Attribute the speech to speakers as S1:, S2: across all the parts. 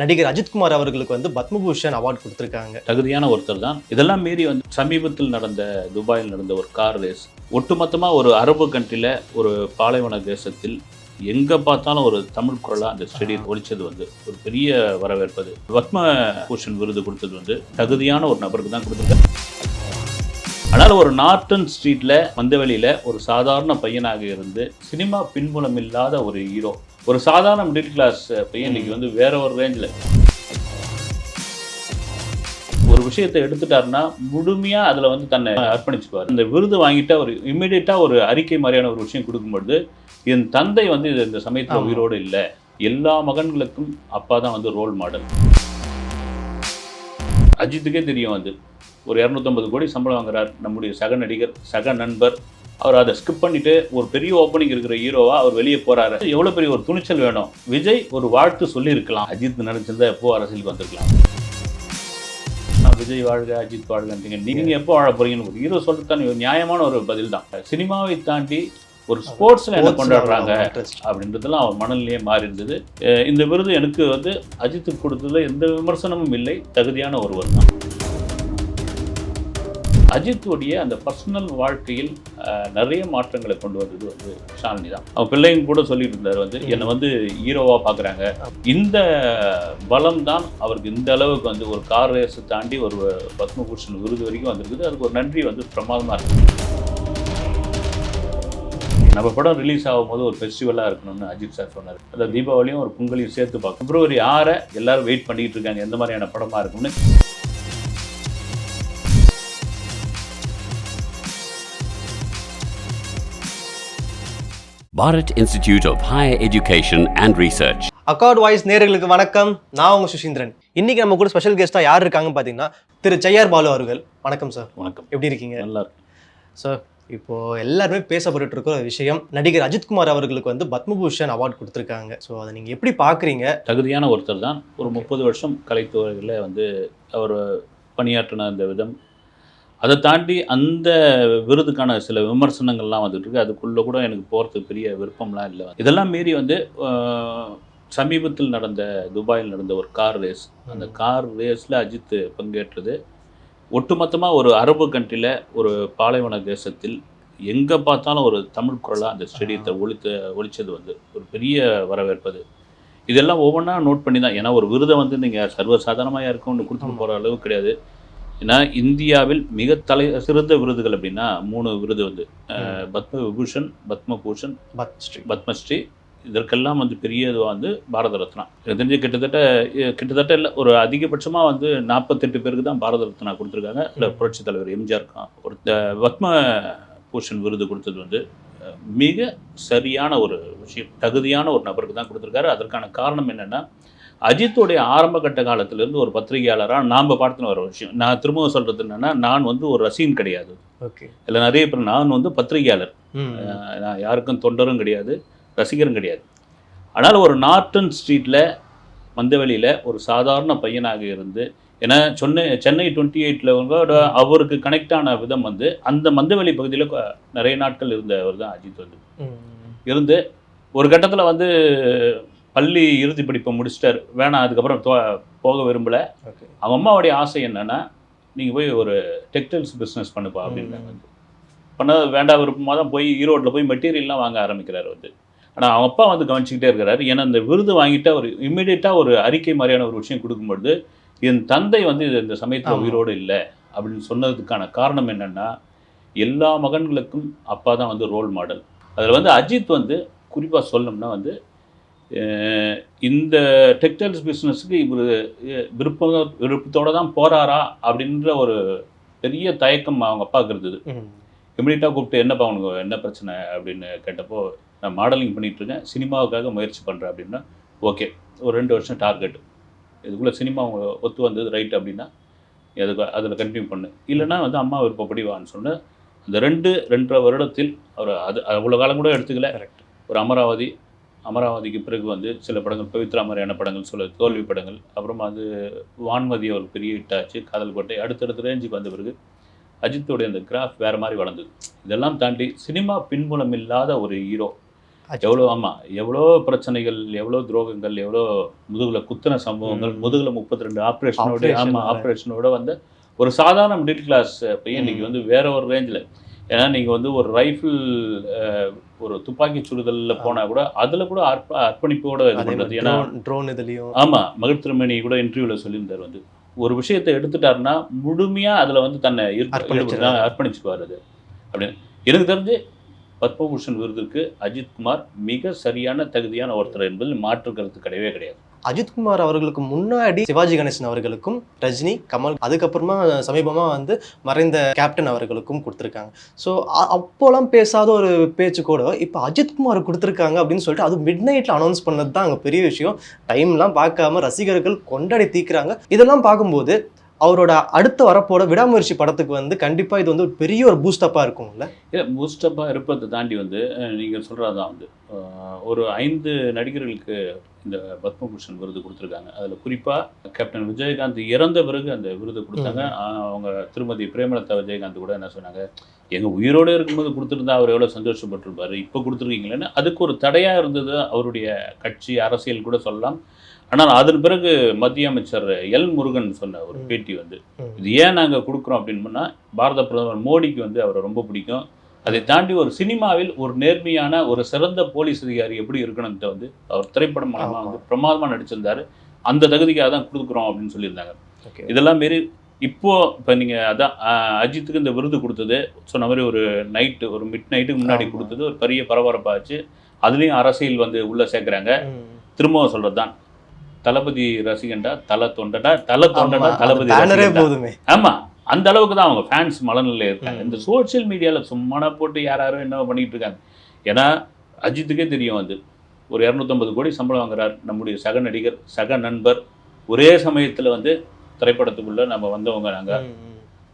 S1: நடிகர் அஜித்குமார் அவர்களுக்கு வந்து பத்மபூஷன் அவார்ட் கொடுத்துருக்காங்க.
S2: தகுதியான ஒருத்தர் தான். இதெல்லாம் மீறி வந்து சமீபத்தில் நடந்த துபாயில் நடந்த ஒரு கார் ரேஸ் ஒட்டுமொத்தமாக ஒரு அரபு கண்ட்ரியில் ஒரு பாலைவன தேசத்தில் எங்கே பார்த்தாலும் ஒரு தமிழ் குரலாக அந்த ஸ்டேடியம் ஒழிச்சது வந்து ஒரு பெரிய வரவேற்பது. பத்ம பூஷன் விருது கொடுத்தது வந்து தகுதியான ஒரு நபருக்கு தான் கொடுத்துருக்காங்க. ஆனால் ஒரு நார்டன் ஸ்ட்ரீட்டில் மந்தவெளியில் ஒரு சாதாரண பையனாக இருந்து சினிமா பின்புலம் இல்லாத ஒரு ஹீரோ ஒரு சாதாரண மிடில் கிளாஸ் பையன் இன்னைக்கு வந்து வேற ஒரு ரேஞ்சில் ஒரு விஷயத்தை எடுத்துட்டாருன்னா முழுமையா அதுல வந்து தன்னை அர்ப்பணிச்சுக்குவார். இந்த விருது வாங்கிட்டு அவர் இம்மிடியட்டா ஒரு அறிக்கை மாதிரியான ஒரு விஷயம் கொடுக்கும்பொழுது என் தந்தை வந்து இது இந்த சமயத்துல. உயிரோடு இல்லை. எல்லா மகன்களுக்கும் அப்பா தான் வந்து ரோல் மாடல் அஜித்துக்கே தெரியும் வந்து ஒரு இரநூத்தம்பது கோடி சம்பளம் வாங்குறார் நம்முடைய சக நடிகர் சக நண்பர். அவர் அதை ஸ்கிப் பண்ணிட்டு ஒரு பெரிய ஓப்பனிங் இருக்கிற ஹீரோவா அவர் வெளியே போறாரு. எவ்வளவு பெரிய ஒரு துணிச்சல் வேணும். விஜய் ஒரு வாழ்த்து சொல்லி இருக்கலாம் அஜித் நினைச்சிருந்தா எப்போ அரசியலுக்கு வந்திருக்கலாம். விஜய் வாழ்க அஜித் வாழ்கன்றீங்க நீங்க எப்போ வாழ போறீங்கன்னு ஒரு ஹீரோ சொல்றதுதான் ஒரு நியாயமான ஒரு பதில் தான். சினிமாவை தாண்டி ஒரு ஸ்போர்ட்ஸ்ல என்ன கொண்டாடுறாங்க
S1: இன்ட்ரெஸ்ட்
S2: அப்படின்றதெல்லாம் அவர் மனநிலையே மாறி இருந்தது இந்த விருது எனக்கு வந்து அஜித்துக்கு கொடுத்ததுல எந்த விமர்சனமும் இல்லை. தகுதியான ஒருவர் தான். அஜித்துடைய அந்த பர்சனல் வாழ்க்கையில் நிறைய மாற்றங்களை கொண்டு வந்தது வந்து ஷாலினி தான். அவன் பிள்ளைங்க கூட சொல்லிட்டு இருந்தார் வந்து என்னை வந்து ஹீரோவா பார்க்குறாங்க. இந்த பலம் தான் அவருக்கு இந்த அளவுக்கு வந்து ஒரு கார் ரேஸை தாண்டி ஒரு பத்மபூஷன் விருது வரைக்கும் வந்திருக்குது. அதுக்கு ஒரு நன்றி வந்து பிரமாதமாக இருக்கு. நம்ம படம் ரிலீஸ் ஆகும்போது ஒரு ஃபெஸ்டிவலாக இருக்கணும்னு அஜித் சார் சொன்னார். அந்த தீபாவளியும் ஒரு பொங்கலையும் சேர்த்து பார்க்கும் பிப்ரவரி ஆறை எல்லாரும் வெயிட் பண்ணிட்டு இருக்காங்க எந்த மாதிரியான படமாக இருக்கும்னு.
S3: Bharat Institute of Higher Education and Research.
S1: Accord voice நேயர்களுக்கு வணக்கம். நான் உங்க சுஷீந்திரன் இன்னைக்கு நம்ம கூட ஸ்பெஷல் கெஸ்டா யார் இருக்காங்கன்னு பார்த்தீங்கன்னா திரு ஜெய்யார் பாலு அவர்கள். வணக்கம் சார்
S2: வணக்கம்.
S1: எப்படி இருக்கீங்க?
S2: நல்லா இருக்கு.
S1: சார் இப்போ எல்லாருமே பேசப்பட்டு இருக்கிற ஒரு விஷயம் நடிகர் அஜித்குமார் அவர்களுக்கு வந்து பத்மபூஷன் அவார்ட் கொடுத்துருக்காங்க. ஸோ அதை நீங்க எப்படி பாக்குறீங்க?
S2: தகுதியான ஒருத்தர் தான் ஒரு முப்பது வருஷம் கலைத்துறையில் வந்து அவர் பணியாற்றின அந்த விதம். அதை தாண்டி அந்த விருதுக்கான சில விமர்சனங்கள்லாம் வந்துட்டு இருக்கு அதுக்குள்ளே கூட எனக்கு போகிறதுக்கு பெரிய விருப்பம்லாம் இல்லை. இதெல்லாம் மீறி வந்து சமீபத்தில் நடந்த துபாயில் நடந்த ஒரு கார் ரேஸ். அந்த கார் ரேஸில் அஜித் பங்கேற்றது. ஒட்டுமொத்தமாக ஒரு அரபு கண்ட்ரியில் ஒரு பாலைவன தேசத்தில் எங்கே பார்த்தாலும் ஒரு தமிழ் குரலாக அந்த ஸ்டேடியத்தை ஒழித்த ஒழிச்சது வந்து ஒரு பெரிய வரவேற்பது இதெல்லாம் ஒவ்வொன்றா நோட் பண்ணி தான். ஏன்னா ஒரு விருதை வந்து நீங்கள் சர்வசாதாரணமாக யாருக்கும் கொடுத்துட்டு போகிற அளவு கிடையாது. ஏன்னா இந்தியாவில் மிக தலை சிறந்த விருதுகள் அப்படின்னா மூணு விருது வந்து பத்ம விபூஷன் பத்மபூஷன்
S1: பத் ஸ்ரீ
S2: பத்மஸ்ரீ. இதற்கெல்லாம் வந்து பெரிய இதுவாக வந்து பாரத ரத்னா. எனக்கு தெரிஞ்சு கிட்டத்தட்ட கிட்டத்தட்ட இல்லை ஒரு அதிகபட்சமாக வந்து நாற்பத்தெட்டு பேருக்கு தான் பாரத ரத்னா கொடுத்துருக்காங்க. இல்லை புரட்சி தலைவர் எம்ஜிஆர் கான் ஒரு பத்ம பூஷன் விருது கொடுத்தது வந்து மிக சரியான ஒரு விஷயம். தகுதியான ஒரு நபருக்கு தான் கொடுத்துருக்காரு. அதற்கான காரணம் என்னென்னா அஜித்துடைய ஆரம்ப கட்ட காலத்திலேருந்து ஒரு பத்திரிகையாளராக நாம் பார்த்துன்னு வர விஷயம். நான் திரும்பவும் சொல்கிறது என்னென்னா நான் வந்து ஒரு ரசிகன் கிடையாது.
S1: ஓகே.
S2: இல்லை நிறைய பேர் நான் வந்து பத்திரிகையாளர். நான் யாருக்கும் தொண்டரும் கிடையாது ரசிகரும் கிடையாது. ஆனால் ஒரு நார்டன் ஸ்ட்ரீட்டில் மந்தவெளியில் ஒரு சாதாரண பையனாக இருந்து ஏன்னா சொன்ன சென்னை டுவெண்ட்டி எயிட்டில் அவருக்கு கனெக்ட் ஆன விதம் வந்து அந்த மந்தவெளி பகுதியில் நிறைய நாட்கள் இருந்தவர் தான் அஜித் வந்து. இருந்து ஒரு கட்டத்தில் வந்து பள்ளி இறுதி படிப்பை முடிச்சிட்டார். வேணாம் அதுக்கப்புறம் தோ- போக விரும்பலை. அவங்க அம்மாவுடைய ஆசை என்னன்னா நீங்கள் போய் ஒரு டெக்ஸ்டைல்ஸ் பிஸ்னஸ் பண்ணுப்பா அப்படின்றாங்க வந்து. பண்ண வேண்டாம் விருப்பமாக தான் போய் ஈரோட்டில் போய் மெட்டீரியல்லாம் வாங்க ஆரம்பிக்கிறார் வந்து. ஆனால் அவங்க அப்பா வந்து கவனிச்சுக்கிட்டே இருக்கிறாரு. ஏன்னா இந்த விருது வாங்கிட்டு அவர் இம்மிடியட்டாக ஒரு அறிக்கை மாதிரியான ஒரு விஷயம் கொடுக்கும்பொழுது என் தந்தை வந்து இது இந்த சமயத்தில். உயிரோடு இல்லை அப்படின்னு சொன்னதுக்கான காரணம் என்னன்னா எல்லா மகன்களுக்கும் அப்பா தான் வந்து ரோல் மாடல் அதில் வந்து அஜித் வந்து குறிப்பாக சொல்லணும்னா வந்து இந்த டெக்ஸ்டைல்ஸ் பிஸ்னஸுக்கு இவர் விருப்பம் விருப்பத்தோட தான் போறாரா அப்படின்ற ஒரு பெரிய தயக்கம் அவங்க அப்பாவுக்கு இருந்தது. இமிடியட்டாக கூப்பிட்டு என்னப்பா உனக்கு என்ன பிரச்சனை? அப்படின்னு கேட்டப்போ நான் மாடலிங் பண்ணிட்டு இருக்கேன். சினிமாவுக்காக முயற்சி பண்ணுறேன் அப்படின்னா ஓகே. ஒரு ரெண்டு வருஷம் டார்கெட். இதுக்குள்ளே சினிமா அவங்க ஒத்து வந்தது ரைட் அப்படின்னா அதுக்கு அதில் கண்டினியூ பண்ணு. இல்லைன்னா வந்து அம்மா விருப்பப்படி வான்னு சொன்ன அந்த ரெண்டு ரெண்டரை வருடத்தில் அவர் அது அவ்வளோ காலம் கூட எடுத்துக்கல.
S1: கரெக்ட்.
S2: ஒரு அமராவதி அமராவதிக்கு பிறகு வந்து சில படங்கள் பவித்ரா மாதிரியான படங்கள் சில தோல்வி படங்கள் அப்புறமா அது வான்மதி ஒரு பெரிய ஹிட் ஆச்சு காதல் கோட்டை அடுத்தடுத்த ரேஞ்சுக்கு வந்த பிறகு அஜித்தோடைய அந்த கிராஃப் வேறு மாதிரி வளர்ந்தது இதெல்லாம் தாண்டி சினிமா பின்புலம் இல்லாத ஒரு ஹீரோ எவ்வளோ ஆமாம் எவ்வளோ பிரச்சனைகள் எவ்வளோ துரோகங்கள் எவ்வளோ முதுகுல குத்துன சம்பவங்கள். முதுகுல முப்பத்தி ரெண்டு ஆப்ரேஷனோட ஆமாம். ஆப்ரேஷனோட வந்து ஒரு சாதாரண மிடில் கிளாஸ் பையன் இன்னைக்கு வந்து வேற ஒரு ரேஞ்சில் ஏன்னா நீங்கள் வந்து ஒரு ரைஃபிள் ஒரு துப்பாக்கி சுடுதலில் போனால் கூட அதில் கூட அர்ப்ப அர்ப்பணிப்போட இது பண்ணுறது ஏன்னா
S1: ட்ரோன் இதுலயும்.
S2: ஆமாம் மகிழ் திருமணி கூட இன்டர்வியூவில் சொல்லியிருந்தார் வந்து. ஒரு விஷயத்தை எடுத்துட்டாருன்னா முழுமையாக அதில் வந்து தன்னை அர்ப்பணிச்சுக்குவார் அது. அப்படின்னு. எனக்கு தெரிஞ்சு பத்மபூஷன் விருதுக்கு அஜித்குமார் மிக சரியான தகுதியான ஒருத்தர் என்பதில் மாற்று கருத்து கிடையவே கிடையாது.
S1: அஜித்குமார் அவர்களுக்கு முன்னாடி சிவாஜி கணேசன் அவர்களுக்கும் ரஜினி கமல் அதுக்கப்புறமா சமீபமாக வந்து மறைந்த கேப்டன் அவர்களுக்கும் கொடுத்துருக்காங்க. ஸோ அப்போலாம் பேசாத ஒரு பேச்சு கூட இப்போ அஜித்குமார் கொடுத்துருக்காங்க அப்படின்னு சொல்லிட்டு அது மிட் நைட்டில் அனௌன்ஸ் பண்ணது தான் அங்கே பெரிய விஷயம். டைம்லாம் பார்க்காம ரசிகர்கள் கொண்டாடி தீக்குறாங்க. இதெல்லாம் பார்க்கும்போது அவரோட அடுத்த வரப்போட விடாமுயற்சி படத்துக்கு வந்து கண்டிப்பா இது வந்து ஒரு பெரிய ஒரு பூஸ்டப்பா இருக்கும்ல?
S2: இல்லை மோஸ்டப்பாக இருப்பதை தாண்டி வந்து நீங்கள் சொல்கிறது தான் வந்து ஒரு ஐந்து நடிகர்களுக்கு இந்த பத்மபூஷன் விருது கொடுத்துருக்காங்க. அதில் குறிப்பாக கேப்டன் விஜயகாந்த் இறந்த பிறகு அந்த விருது கொடுத்தாங்க. அவங்க திருமதி பிரேமலதா விஜயகாந்த் கூட என்ன சொன்னாங்க எங்கள் உயிரோடு இருக்கும்போது கொடுத்துருந்தா அவர் எவ்வளோ சந்தோஷப்பட்டிருப்பாரு இப்போ கொடுத்துருக்கீங்களேன்னு? அதுக்கு ஒரு தடையாக இருந்தது அவருடைய கட்சி அரசியல் கூட சொல்லலாம். ஆனால் அதன் பிறகு மத்திய அமைச்சர் எல் முருகன் சொன்ன ஒரு. பேட்டி வந்து. இது ஏன் நாங்கள் கொடுக்குறோம் அப்படின்னா பாரத பிரதமர் மோடிக்கு வந்து அவரை ரொம்ப பிடிக்கும். அதை தாண்டி ஒரு சினிமாவில் ஒரு நேர்மையான ஒரு சிறந்த போலீஸ் அதிகாரி எப்படி இருக்கணும்னு வந்து அவர் திரைப்படம் மூலமாக வந்து பிரமாதமாக நடிச்சிருந்தாரு. அந்த தகுதிக்காக தான் கொடுக்குறோம் அப்படின்னு சொல்லியிருந்தாங்க. இதெல்லாம் மாரி இப்போ இப்போ நீங்கள் அதான் அஜித்துக்கு இந்த விருது கொடுத்தது சொன்ன மாதிரி ஒரு நைட்டு ஒரு மிட் நைட்டுக்கு முன்னாடி. கொடுத்தது ஒரு பெரிய பரபரப்பாச்சு. அதுலேயும் அரசியல் வந்து உள்ளே சேர்க்குறாங்க. திரும்பவும் சொல்கிறது தான் தளபதி ரசிகண்டா தலை தொண்டடா தலை தொண்டடா தளபதி.
S1: போதுமே
S2: ஆமா அந்த அளவுக்கு தான் அவங்க ஃபேன்ஸ் மனநிலையில் இருக்காங்க. இந்த சோஷியல் மீடியாவில் சும்மான போட்டு யார் யாரும் என்ன பண்ணிட்டு இருக்காங்க ஏன்னா அஜித்துக்கே தெரியும் அது ஒரு இரநூத்தம்பது கோடி சம்பளம் வாங்குறார் நம்முடைய சக நடிகர் சக நண்பர் ஒரே சமயத்தில் வந்து திரைப்படத்துக்குள்ளே நம்ம வந்தவங்க நாங்கள்.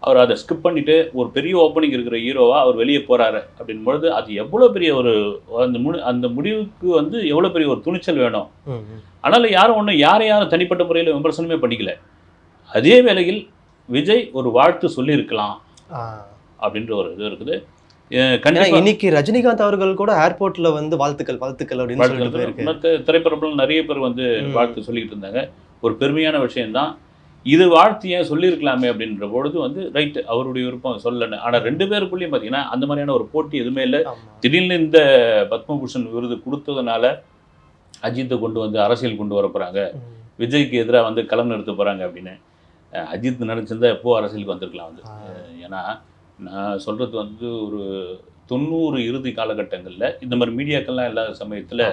S2: அவர் அதை ஸ்கிப் பண்ணிட்டு ஒரு பெரிய ஓப்பனிங் இருக்கிற ஹீரோவா அவர் வெளியே போறாரு. அப்படின் பொழுது அது எவ்வளோ பெரிய ஒரு அந்த முடி அந்த முடிவுக்கு வந்து எவ்வளோ பெரிய ஒரு துணிச்சல் வேணும். ஆனாலும் யாரும் ஒன்றும் யாரை யாரும் தனிப்பட்ட முறையில் விமர்சனமே பண்ணிக்கல. அதே வேளையில் விஜய் ஒரு வாழ்த்து சொல்லியிருக்கலாம். அப்படின்ற ஒரு இது இருக்குது.
S1: இன்னைக்கு ரஜினிகாந்த் அவர்கள் கூட ஏர்போர்ட்ல வந்து வாழ்த்துக்கள் வாழ்த்துக்கள் அப்படின்னு
S2: திரைப்படங்கள் நிறைய பேர் வந்து. வாழ்த்து சொல்லிக்கிட்டு இருந்தாங்க. ஒரு பெருமையான விஷயம்தான். இது வாழ்த்து ஏன் சொல்லியிருக்கலாமே அப்படின்ற பொழுது வந்து ரைட் அவருடைய விருப்பம் சொல்லணும் ஆனால் ரெண்டு பேருக்குள்ளேயும் பார்த்தீங்கன்னா அந்த மாதிரியான ஒரு போட்டி எதுவுமே இல்லை. திடீர்னு இந்த பத்மபூஷன் விருது கொடுத்ததுனால அஜித்தை கொண்டு வந்து அரசியல் கொண்டு வர போகிறாங்க. விஜய்க்கு எதிராக வந்து களம் நிறுத்த போகிறாங்க அப்படின்னு அஜித் நினச்சிருந்தா எப்போ அரசியலுக்கு வந்திருக்கலாம் வந்து ஏன்னா நான் சொல்கிறது வந்து ஒரு தொண்ணூறு இறுதி காலகட்டங்களில் இந்த மாதிரி மீடியாக்கள்லாம் இல்லாத சமயத்தில்.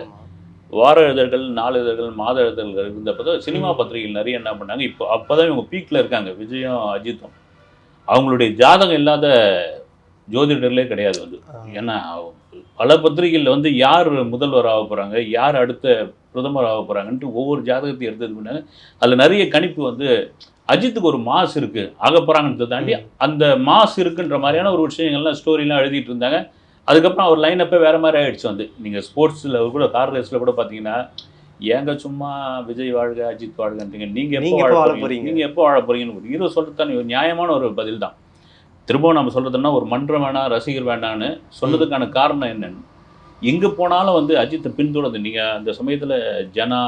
S2: வார இதழ்கள் நாலு இதழ்கள் மாத இதழ்கள் இருந்தப்போ தான் சினிமா. பத்திரிகைகள் நிறைய என்ன பண்ணாங்க இப்போ அப்போ தான் இவங்க பீக்கில் இருக்காங்க. விஜயும் அஜித்தும். அவங்களுடைய ஜாதகம் இல்லாத ஜோதிடர்களே கிடையாது வந்து. ஏன்னா பல பத்திரிகைகளில் வந்து யார் முதல்வர் ஆக போகிறாங்க யார் அடுத்த பிரதமர் ஆக போகிறாங்கன்ட்டு ஒவ்வொரு ஜாதகத்தையும் எடுத்தது பண்ணாங்க. அதில் நிறைய கணிப்பு வந்து அஜித்துக்கு ஒரு மாஸ் இருக்குது ஆக போகிறாங்கன்றதை தாண்டி. அந்த மாஸ் இருக்குன்ற மாதிரியான ஒரு விஷயங்கள்லாம் ஸ்டோரிலாம் எழுதிட்டு இருந்தாங்க. அதுக்கப்புறம் அவர் லைன் அப்பே வேறு மாதிரி ஆயிடுச்சு வந்து. நீங்கள் ஸ்போர்ட்ஸில் கூட கார் ரேஸில் கூட பார்த்தீங்கன்னா ஏங்க சும்மா விஜய் வாழ்க அஜித் வாழ்கன்றீங்க. நீங்கள் எப்போ
S1: நீங்க
S2: வாழ
S1: எப்போ வாழ
S2: போறீங்க?
S1: போறீங்க?
S2: நீங்கள் எப்போ வாழ போறீங்கன்னு ஒரு ஹீரோ சொல்கிறதான ஒரு நியாயமான ஒரு பதில் தான். திரும்பவும் நம்ம சொல்கிறதுனா ஒரு மன்றம் வேணாம் ரசிகர் வேண்டான்னு சொன்னதுக்கான காரணம் என்னன்னு. எங்கே போனாலும் வந்து அஜித்தை பின்தொடர்ந்து நீங்கள் அந்த சமயத்தில் ஜனா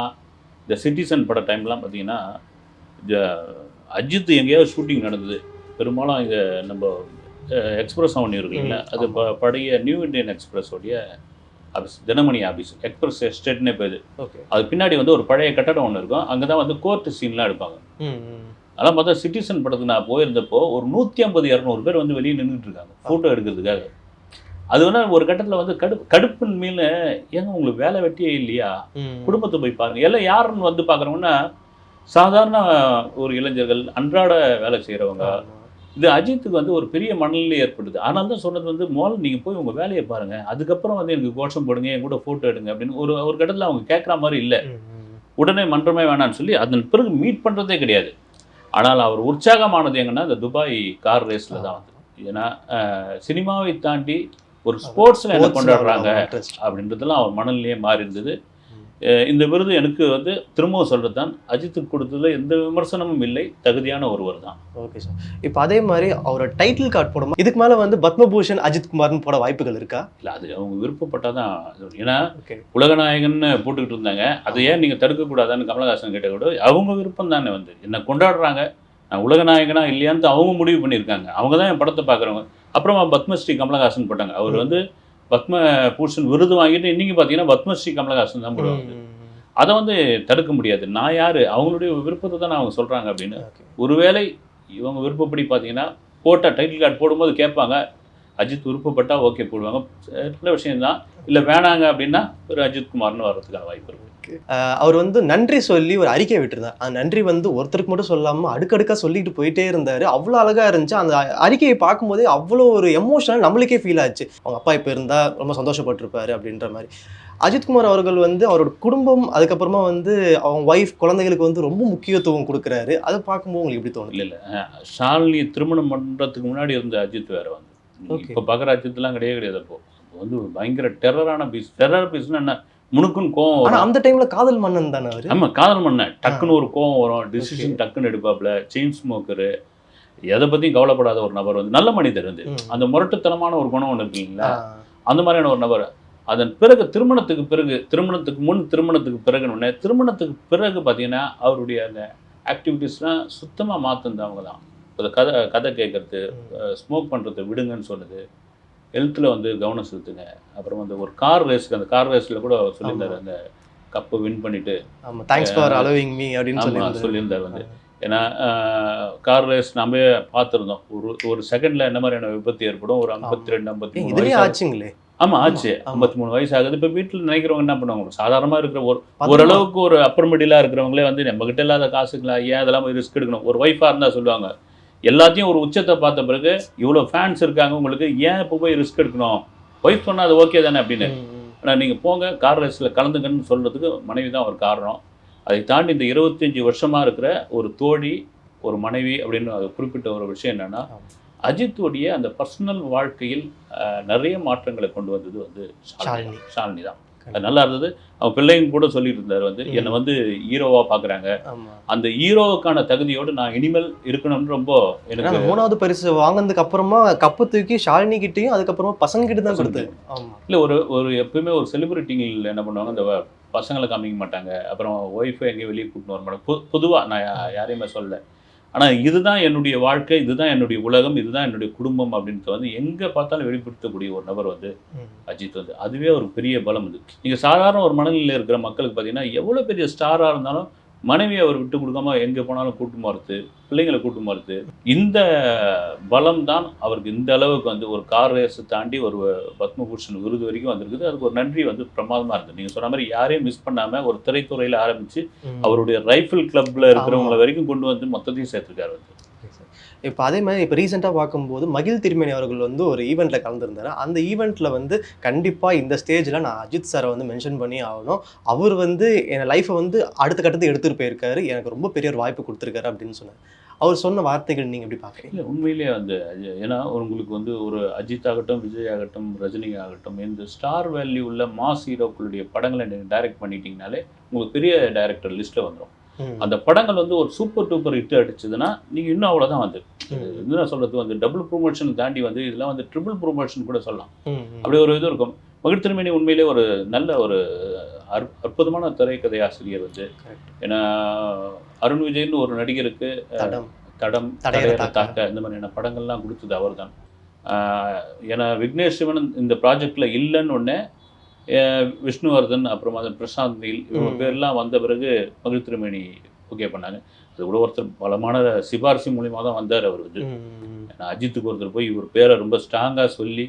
S2: இந்த சிட்டிசன் பட டைம்லாம் பார்த்தீங்கன்னா அஜித் எங்கேயாவது ஷூட்டிங் நடந்தது. பெரும்பாலும் இங்கே நம்ம எக்ஸ்பிரஸ் ஒன்று இருக்குல்ல? அது பழைய நியூ இந்தியன் எக்ஸ்பிரஸோடைய ஆஃபீஸ் தினமணி ஆஃபீஸ் எக்ஸ்பிரஸ் எஸ்டேட்னே
S1: ஓகே.
S2: அது பின்னாடி வந்து ஒரு பழைய கட்டடம் ஒன்று இருக்கும். அங்கே தான் வந்து கோர்ட் சீன்லாம் எடுப்பாங்க. அதெல்லாம் பார்த்தா சிட்டிசன் படத்துக்கு நான் போயிருந்தப்போ ஒரு நூற்றி ஐம்பது இரநூறு பேர் வந்து வெளியே நின்றுட்டு இருக்காங்க ஃபோட்டோ எடுக்கிறதுக்காக. அது வேணா ஒரு கட்டத்தில் வந்து கடுப்பு கடுப்பின் மீன் ஏங்க உங்களுக்கு வேலை வெட்டியே இல்லையா. குடும்பத்தை போய் பாருங்க. எல்லாம் யாருன்னு வந்து பார்க்குறவங்கன்னா சாதாரண ஒரு இளைஞர்கள் அன்றாட வேலை செய்கிறவங்க. இது அஜித்துக்கு வந்து ஒரு பெரிய மனநிலை ஏற்படுது. அதனால தான் சொன்னது வந்து முதல்ல நீங்கள் போய் உங்கள் வேலையை பாருங்க. அதுக்கப்புறம் வந்து எனக்கு கோஷம் போடுங்க என் கூட ஃபோட்டோ எடுங்க அப்படின்னு ஒரு ஒரு கட்டத்தில் அவங்க கேட்குற மாதிரி இல்லை. உடனே மன்றமே வேணாம்னு சொல்லி அதன் பிறகு மீட் பண்ணுறதே கிடையாது. ஆனால் அவர் உற்சாகமானது எங்கன்னா இந்த துபாய் கார் ரேஸில் தான் வந்து. ஏன்னா சினிமாவை தாண்டி ஒரு ஸ்போர்ட்ஸில் என்ன கொண்டாடுறாங்க. அப்படின்றதெல்லாம் அவர் மனநிலையே மாறி இருந்தது இந்த விருது எனக்கு வந்து திரும்பவும் சொல்கிறது தான் அஜித்துக்கு கொடுத்ததுல எந்த விமர்சனமும் இல்லை தகுதியான ஒருவர் தான்.
S1: ஓகே சார் இப்போ அதே மாதிரி அவரோட டைட்டில் கார்டு போடும் இதுக்கு மேலே வந்து பத்மபூஷன் அஜித் குமார்னு போட வாய்ப்புகள் இருக்கா?
S2: இல்லை அது அவங்க விருப்பப்பட்டால் தான் ஏன்னா உலகநாயகன்னு போட்டுக்கிட்டு இருந்தாங்க. அதை ஏன் நீங்கள் தடுக்கக்கூடாதான்னு கமலஹாசன் கேட்ட கூட அவங்க விருப்பம் தானே வந்து. என்ன கொண்டாடுறாங்க? நான் உலகநாயகனா இல்லையான்னு அவங்க முடிவு பண்ணியிருக்காங்க. அவங்க தான் என் படத்தை பார்க்குறவங்க. அப்புறமா பத்மஸ்ரீ கமலஹாசன் போட்டாங்க. அவர் வந்து பத்ம பூஷன் விருது வாங்கிட்டு இன்னைக்கு பார்த்தீங்கன்னா பத்மஸ்ரீ கமலஹாசன் தான் போடுவாங்க. அதை வந்து தடுக்க முடியாது. நான் யார்? அவங்களுடைய விருப்பத்தை தான் அவங்க சொல்கிறாங்க அப்படின்னு. ஒருவேளை இவங்க விருப்பப்படி பார்த்தீங்கன்னா போட்டால் டைட்டில் கார்டு போடும்போது கேட்பாங்க. அஜித் விருப்பப்பட்டா ஓகே போடுவாங்க. நல்ல விஷயம்தான் இல்லை வேணாங்க அப்படின்னா ஒரு அஜித் குமார்னு வர்றதுக்கான வாய்ப்பு இருக்கு.
S1: அவர் வந்து நன்றி சொல்லி ஒரு அறிக்கை விட்டுருந்தார். அந்த நன்றி வந்து ஒருத்தருக்கு மட்டும் சொல்லாம அடுக்கடுக்கா சொல்லிட்டு போயிட்டே இருந்தாரு. அவ்வளோ அழகா இருந்துச்சு. அந்த அறிக்கையை பார்க்கும்போதே அவ்வளோ ஒரு எமோஷனல் நம்மளுக்கே ஃபீல் ஆச்சு. அவங்க அப்பா இப்போ இருந்தா ரொம்ப சந்தோஷப்பட்டிருப்பாரு அப்படின்ற மாதிரி. அஜித்குமார் அவர்கள் வந்து அவரோட குடும்பம் அதுக்கப்புறமா வந்து அவங்க ஒய்ஃப் குழந்தைகளுக்கு வந்து ரொம்ப முக்கியத்துவம் கொடுக்குறாரு. அதை பார்க்கும்போது உங்களுக்கு எப்படி தோணுது?
S2: இல்லை ஷாலினி திருமணம் பண்ணுறதுக்கு முன்னாடி இருந்த அஜித் வேற வந்து. இப்போ பார்க்குற அஜித்லாம் கிடையவே கிடையாது அப்போ. வந்து பயங்கர டெரரான பீஸ் டெரர் பீஸ்னா என்ன? முணுக்குன்னு கோவம் வரும்.
S1: அந்த டைம்ல காதல் மன்னன் தானே அவரு?
S2: ஆமா காதல் பண்ண டக்குன்னு ஒரு கோவம் வரும். டிசிஷன் டக்குன்னு எடுப்பாப்புல. செயின் ஸ்மோக்கரு எதை பற்றியும் கவலைப்படாத ஒரு நபர் வந்து நல்ல மனிதர் வந்து. அந்த முரட்டுத்தனமான ஒரு குணம் ஒன்று இருக்குங்களா? அந்த மாதிரியான ஒரு நபர். அதன் பிறகு திருமணத்துக்கு பிறகு திருமணத்துக்கு முன் திருமணத்துக்கு பிறகுன்னு திருமணத்துக்கு பிறகு பார்த்தீங்கன்னா அவருடைய அந்த ஆக்டிவிட்டீஸ்லாம் சுத்தமாக மாற்றுந்து அவங்க தான் இப்போ கதை கதை கேட்கறது ஸ்மோக் பண்ணுறது விடுங்கன்னு சொன்னது ஹெல்த்தில் வந்து கவனம் செலுத்துங்க. அப்புறம் வந்து ஒரு கார் ரேஸ்க்கு அந்த கார் ரேஸில் கூட அவர் சொல்லியிருந்தார் அந்த கப்பை வின் பண்ணிட்டு.
S1: தேங்க்ஸ் ஃபார் அலோவிங் மீ அப்படின்னு சொல்லி
S2: சொல்லியிருந்தார். வந்து. ஏன்னா கார் ரேஸ் நம்ம பார்த்துருந்தோம். ஒரு ஒரு செகண்டில் என்ன மாதிரியான விபத்து ஏற்படும்? ஒரு ஐம்பத்தி ரெண்டு ஐம்பத்தி மூணு
S1: ஆச்சுங்களே.
S2: ஆமா ஆச்சு. ஐம்பத்தி மூணு வயசு ஆகுது இப்போ வீட்டில் நினைக்கிறவங்க என்ன பண்ணுவாங்க? சாதாரணமாக இருக்கிற ஒரு ஓரளவுக்கு ஒரு அப்பர் மிடிலாக இருக்கிறவங்களே வந்து நம்ம கிட்ட இல்லாத காசுங்களா? ஏன் அதெல்லாம் ரிஸ்க் எடுக்கணும்? ஒரு ஒய்ஃபாக இருந்தால் சொல்லுவாங்க. எல்லாத்தையும் ஒரு உச்சத்தை பார்த்த பிறகு இவ்வளோ ஃபேன்ஸ் இருக்காங்க உங்களுக்கு ஏன் இப்போ போய் ரிஸ்க் எடுக்கணும் ஒய்ஃப் சொன்னால் அது ஓகே தானே அப்படின்னு. ஆனால் நீங்கள் போங்க கார் ரேஸில் கலந்துங்கன்னு சொல்கிறதுக்கு மனைவி தான் ஒரு காரணம் அதை தாண்டி இந்த இருபத்தஞ்சி வருஷமாக இருக்கிற ஒரு தோழி ஒரு மனைவி அப்படின்னு அது குறிப்பிட்ட ஒரு விஷயம் என்னன்னா. அஜித்துடைய அந்த பர்சனல் வாழ்க்கையில் நிறைய மாற்றங்களை கொண்டு வந்தது வந்து ஷாலினி
S1: ஷாலினி.
S2: தான். அது நல்லா இருந்தது. அவன் பிள்ளைங்க கூட சொல்லிட்டு இருந்தார் வந்து. என்னை வந்து ஹீரோவாக பார்க்குறாங்க
S1: ஆமா.
S2: அந்த ஹீரோவுக்கான தகுதியோடு நான் இனிமேல் இருக்கணும்னு ரொம்ப எனக்கு
S1: அந்த மூணாவது பரிசு வாங்கினதுக்கு அப்புறமா கப்பு தூக்கி ஷாலினி கிட்டயும் அதுக்கப்புறமா பசங்க கிட்ட தான் கொடுத்தாரு ஆமா.
S2: இல்லை ஒரு ஒரு எப்பயுமே ஒரு செலிபிரிட்டிகள் என்ன பண்ணுவாங்க இந்த வ- பசங்களை காமிக்க மாட்டாங்க. அப்புறம் ஒய்ஃபை எங்கேயும் வெளியே கூட்டின்னு வர மாட்டாங்க. பொதுவாக நான் யாரையுமே சொல்லல. ஆனால் இதுதான் என்னுடைய வாழ்க்கை இதுதான் என்னுடைய உலகம் இதுதான் என்னுடைய குடும்பம் அப்படின்றத வந்து எங்கே பார்த்தாலும் வெளிப்படுத்தக்கூடிய ஒரு நபர் வந்து. அஜித் வந்து அதுவே ஒரு பெரிய பலம் இது நீங்கள் சாதாரண ஒரு மனநிலையில் இருக்கிற மக்களுக்கு பார்த்தீங்கன்னா எவ்வளோ பெரிய ஸ்டாராக இருந்தாலும் மனைவியை அவர் விட்டு கொடுக்காம எங்கே போனாலும் கூட்டு மாறுது பிள்ளைங்களை கூட்டு மாறுது. இந்த பலம் தான் அவருக்கு இந்த அளவுக்கு வந்து ஒரு கார் ரேஸை தாண்டி ஒரு பத்மபூஷன் விருது வரைக்கும் வந்திருக்குது. அதுக்கு ஒரு நன்றி வந்து பிரமாதமாக இருந்தது நீங்கள் சொன்ன மாதிரி யாரையும் மிஸ் பண்ணாமல் ஒரு திரைத்துறையில் ஆரம்பித்து
S1: ம்.
S2: அவருடைய ரைஃபிள் கிளப்பில் இருக்கிறவங்கள வரைக்கும் கொண்டு வந்து மொத்தத்தையும் சேர்த்துருக்காரு வந்து.
S1: இப்போ அதே மாதிரி இப்போ ரீசெண்டாக பார்க்கும்போது மகிழ் திருமணி அவர்கள் வந்து ஒரு ஈவெண்ட்டில் கலந்துருந்தார். அந்த ஈவெண்ட்டில் வந்து கண்டிப்பாக இந்த ஸ்டேஜில் நான் அஜித் சாரை வந்து மென்ஷன் பண்ணி ஆகணும். அவர் வந்து என் லைஃப்பை வந்து அடுத்த கட்டத்துக்கு எடுத்துகிட்டு போயிருக்காரு. எனக்கு ரொம்ப பெரிய ஒரு வாய்ப்பு கொடுத்துருக்காரு அப்படின்னு சொன்னார். அவர் சொன்ன வார்த்தைகள் நீங்கள் எப்படி பார்க்குறீங்க?
S2: இல்லை உண்மையிலேயே வந்து அது- ஏன்னா உங்களுக்கு வந்து ஒரு அஜித் ஆகட்டும் விஜய் ஆகட்டும் ரஜினி ஆகட்டும் இந்த ஸ்டார் வேல்யூ உள்ள மாஸ் ஹீரோக்களுடைய படங்களை நீங்கள் டைரக்ட் பண்ணிட்டீங்கனாலே உங்களுக்கு பெரிய டைரக்டர் லிஸ்ட்டில் வந்துடும் அந்த படங்கள் வந்து ஒரு சூப்பர் டூப்பர் ஹிட் அடிச்சதுன்னா நீங்கள் இன்னும் அவ்வளோதான் வந்து. நான் சொல்கிறது வந்து டபுள் ப்ரொமோஷன் தாண்டி வந்து இதெல்லாம் வந்து ட்ரிபிள் ப்ரொமோஷன் கூட சொல்லலாம். அப்படி ஒரு இது இருக்கும். மகிழ் திருமணி உண்மையிலே ஒரு நல்ல ஒரு அற் அற்புதமான திரைக்கதை ஆசிரியர் வந்து. ஏன்னா அருண் விஜய்னு ஒரு நடிகருக்கு
S1: தடம்.
S2: தடம்
S1: தடையற தாக்க.
S2: இந்த மாதிரியான படங்கள்லாம் கொடுத்தது அவர் தான் ஏன்னா விக்னேஷ் சிவன் இந்த ப்ராஜெக்டில் இல்லைன்னு ஒன்னே விஷ்ணுவர்தன் அப்புறம் அது பிரசாந்த் நீல் இவங்க. பேர்லாம் வந்த பிறகு மகிழ் திருமணி ஓகே பண்ணாங்க. அது கூட ஒருத்தர் பலமான சிபாரிசு மூலியமா தான் வந்தார் அவர் வந்து. அஜித்துக்கு ஒருத்தர் போய் இவர் பேரை ரொம்ப ஸ்ட்ராங்காக சொல்லி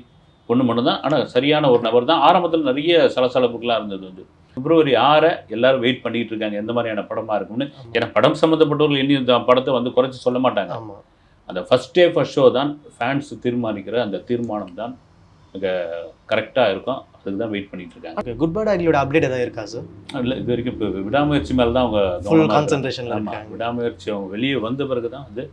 S2: ஒன்று மட்டும் தான் ஆனால் சரியான ஒரு நபர் தான். ஆரம்பத்தில் நிறைய சலசலப்புகள்லாம் இருந்தது வந்து. பிப்ரவரி ஆறை எல்லாரும் வெயிட் பண்ணிட்டு இருக்காங்க. எந்த மாதிரியான படமா இருக்கும்னு. ஏன்னா படம் சம்மந்தப்பட்டவர்கள் இனி இந்த படத்தை வந்து குறைச்சி சொல்ல மாட்டாங்க. அந்த ஃபர்ஸ்ட் டே ஃபர்ஸ்ட் ஷோ தான் ஃபேன்ஸ் தீர்மானிக்கிற அந்த தீர்மானம் தான் மிக கரெக்டாக இருக்கும். அதுக்கு தான் வெயிட் பண்ணிட்டு இருக்காங்க
S1: குட் பேட் அக்லியோட அப்டேட் ஏதாவது இருக்கா சார்
S2: இல்லை இது வரைக்கும் இப்போ விடாமுயற்சி மேலே தான் அவங்க
S1: ஃபுல்
S2: கவனமா இருக்காங்க.
S1: கான்சென்ட்ரேஷனில்
S2: ஆமா
S1: இருக்காங்க.
S2: விடாமுயற்சி அவங்க வெளியே வந்த பிறகு தான் வந்து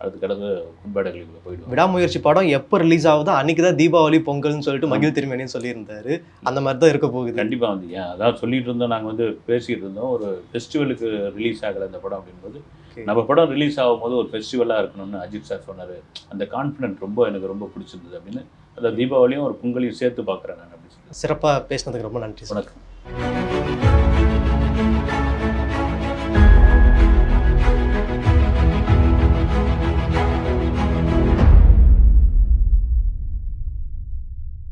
S2: அடுத்து கடந்து கும்பேடகளுக்குள்ள போயிடுவாங்க.
S1: விடாமுயற்சி படம் எப்போ ரிலீஸ் ஆகுதோ அன்னைக்கு தான் தீபாவளி பொங்கல்னு சொல்லிட்டு மகிழ் திருமணின்னு சொல்லியிருந்தாரு. அந்த மாதிரி தான் இருக்க போகுது.
S2: கண்டிப்பாக வந்து ஏன் அதான் சொல்லிட்டு இருந்தோம் நாங்கள் வந்து பேசிட்டு இருந்தோம். ஒரு ஃபெஸ்டிவலுக்கு ரிலீஸ் ஆகலை இந்த படம் அப்படின்போது. நம்ம படம் ரிலீஸ் ஆகும்போது ஒரு ஃபெஸ்டிவலாக இருக்கணும்னு அஜித் சார் சொன்னார். அந்த கான்ஃபிடென்ட் ரொம்ப எனக்கு ரொம்ப பிடிச்சிருந்தது அப்படின்னு. அந்த தீபாவளியும் ஒரு பொங்கலையும் சேர்த்து பார்க்குறேன் நான் அப்படின்னு சொல்லி.
S1: சிறப்பாக பேசினதுக்கு ரொம்ப நன்றி
S2: வணக்கம்.